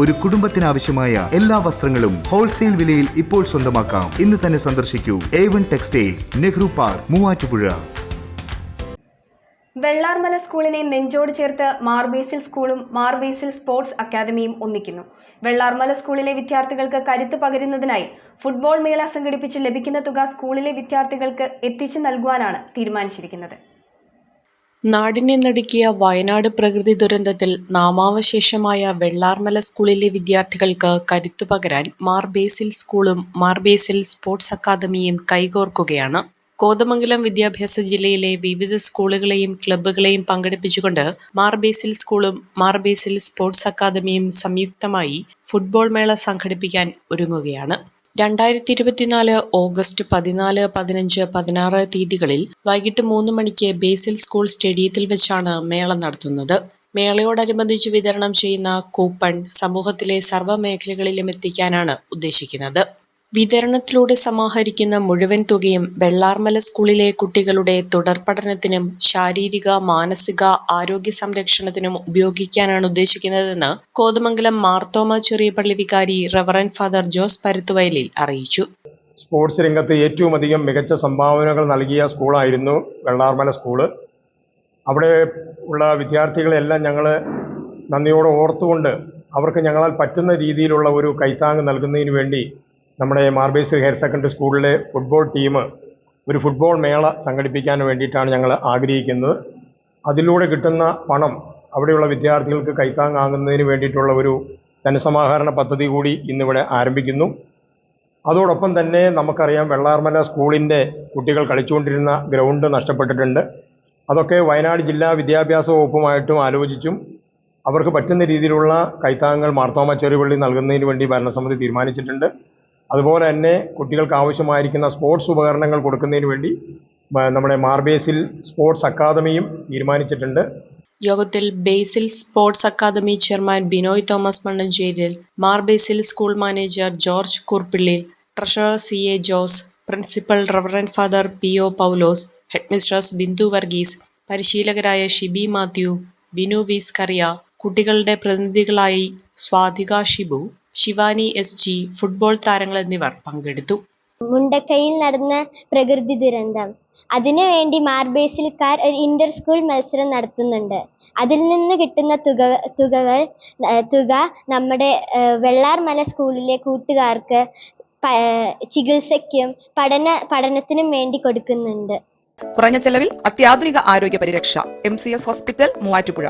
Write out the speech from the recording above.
ഒരു കുടുംബത്തിനാവശ്യമായ എല്ലാ വസ്ത്രങ്ങളും ഹോൾസെയിൽ വിലയിൽ ഇപ്പോൾ സ്വന്തമാക്കാം. ഇന്ന് തന്നെ സന്ദർശിക്കൂ. A one textiles Nehru park Muvattupuzha. Vellarmala സ്കൂളിനെ നെഞ്ചോട് ചേർത്ത് മാർബേസിൽ സ്കൂളും മാർബേസിൽ സ്പോർട്സ് അക്കാദമിയും ഒന്നിക്കുന്നു. വെള്ളാർമല സ്കൂളിലെ വിദ്യാർത്ഥികൾക്ക് കരുത്ത് പകരുന്നതിനായി ഫുട്ബോൾ മേള സംഘടിപ്പിച്ച് ലഭിക്കുന്ന തുക സ്കൂളിലെ വിദ്യാർത്ഥികൾക്ക് എത്തിച്ചു നൽകുവാനാണ് തീരുമാനിച്ചിരിക്കുന്നത്. നാടിനെ നടുക്കിയ വയനാട് പ്രകൃതി ദുരന്തത്തിൽ നാമാവശേഷമായ വെള്ളാർമല സ്കൂളിലെ വിദ്യാർത്ഥികൾക്ക് കരുത്തു പകരാൻ മാർ ബേസിൽ സ്കൂളും മാർബേസിൽ സ്പോർട്സ് അക്കാദമിയും കൈകോർക്കുകയാണ്. കോതമംഗലം വിദ്യാഭ്യാസ ജില്ലയിലെ വിവിധ സ്കൂളുകളെയും ക്ലബ്ബുകളെയും പങ്കെടുപ്പിച്ചുകൊണ്ട് മാർബേസിൽ സ്കൂളും മാർബേസിൽ സ്പോർട്സ് അക്കാദമിയും സംയുക്തമായി ഫുട്ബോൾ മേള സംഘടിപ്പിക്കാൻ ഒരുങ്ങുകയാണ്. രണ്ടായിരത്തി ഇരുപത്തിനാല് ഓഗസ്റ്റ് പതിനാല് പതിനഞ്ച് പതിനാറ് തീയതികളിൽ വൈകിട്ട് മൂന്ന് മണിക്ക് ബേസിൽ സ്കൂൾ സ്റ്റേഡിയത്തിൽ വെച്ചാണ് മേള നടത്തുന്നത്. മേളയോടനുബന്ധിച്ച് വിതരണം ചെയ്യുന്ന കൂപ്പൺ സമൂഹത്തിലെ സർവ മേഖലകളിലും എത്തിക്കാനാണ് ഉദ്ദേശിക്കുന്നത്. വിതരണത്തിലൂടെ സമാഹരിക്കുന്ന മുഴുവൻ തുകയും വെള്ളാർമല സ്കൂളിലെ കുട്ടികളുടെ തുടർ പഠനത്തിനും ശാരീരിക മാനസിക ആരോഗ്യ സംരക്ഷണത്തിനും ഉപയോഗിക്കാനാണ് ഉദ്ദേശിക്കുന്നതെന്ന് കോതമംഗലം മാർത്തോമ ചെറിയ പള്ളി വികാരി റവറൻ ഫാദർ ജോസ് പരുത്തുവയലിൽ അറിയിച്ചു. സ്പോർട്സ് രംഗത്ത് ഏറ്റവും അധികം മികച്ച സംഭാവനകൾ നൽകിയ സ്കൂളായിരുന്നു വെള്ളാർമല സ്കൂൾ. അവിടെ ഉള്ള വിദ്യാർത്ഥികളെല്ലാം ഞങ്ങൾ നന്ദിയോടെ ഓർത്തുകൊണ്ട് അവർക്ക് ഞങ്ങളാൽ പറ്റുന്ന രീതിയിലുള്ള ഒരു കൈത്താങ് നൽകുന്നതിന് വേണ്ടി നമ്മുടെ മാർബേസ് ഹയർ സെക്കൻഡറി സ്കൂളിലെ ഫുട്ബോൾ ടീം ഒരു ഫുട്ബോൾ മേള സംഘടിപ്പിക്കാൻ വേണ്ടിയിട്ടാണ് ഞങ്ങൾ ആഗ്രഹിക്കുന്നത്. അതിലൂടെ കിട്ടുന്ന പണം അവിടെയുള്ള വിദ്യാർത്ഥികൾക്ക് കൈത്താങ്ങാകുന്നതിന് വേണ്ടിയിട്ടുള്ള ഒരു ധനസമാഹരണ പദ്ധതി കൂടി ഇന്നിവിടെ ആരംഭിക്കുന്നു. അതോടൊപ്പം തന്നെ നമുക്കറിയാം വെള്ളാർമല സ്കൂളിന്റെ കുട്ടികൾ കളിച്ചുകൊണ്ടിരുന്ന ഗ്രൗണ്ട് നഷ്ടപ്പെട്ടിട്ടുണ്ട്. അതൊക്കെ വയനാട് ജില്ലാ വിദ്യാഭ്യാസ വകുപ്പുമായിട്ടും ആലോചിച്ചും അവർക്ക് പറ്റുന്ന രീതിയിലുള്ള കൈത്താങ്ങൽ മാർത്തോമ ചെറുപള്ളി നൽകുന്നതിന് വേണ്ടി ഭരണസമിതി തീരുമാനിച്ചിട്ടുണ്ട്. അതുപോലെ തന്നെ കുട്ടികൾക്ക് ആവശ്യമായിരിക്കുന്ന സ്പോർട്സ് ഉപകരണങ്ങൾ കൊടുക്കുന്നതിന് വേണ്ടി നമ്മുടെ മാർബേസിൽ സ്പോർട്സ് അക്കാദമിയും തീരുമാനിച്ചിട്ടുണ്ട്. യോഗത്തിൽ Basil sports academy chairman Binoy Thomas Mannancheril Marbasil school manager George Kurppilly treasurer C A Jose principal reverend father P O Paulose headmistress Bindu Varghese പരിശീലകരായ Shibi Mathew Binu വിസ് കറിയ കുട്ടികളുടെ പ്രതിനിധികളായി Swathika Shibu Shivani S G football താരങ്ങൾ എന്നിവർ പങ്കെടുത്തു. മുണ്ടക്കയിൽ നടന്ന പ്രകൃതി ദുരന്തം. അതിനുവേണ്ടി മാർബേസിൽക്കാർ ഒരു ഇന്റർ സ്കൂൾ മത്സരം നടത്തുന്നുണ്ട്. അതിൽ നിന്ന് കിട്ടുന്ന തുക തുകകൾ തുക നമ്മുടെ വെള്ളാർമല സ്കൂളിലെ കൂട്ടുകാർക്ക് ചികിത്സയ്ക്കും പഠന പഠനത്തിനും വേണ്ടി കൊടുക്കുന്നുണ്ട്. കുറഞ്ഞ ചെലവിൽ അത്യാധുനിക ആരോഗ്യ പരിരക്ഷ M C S hospital Muvattupuzha.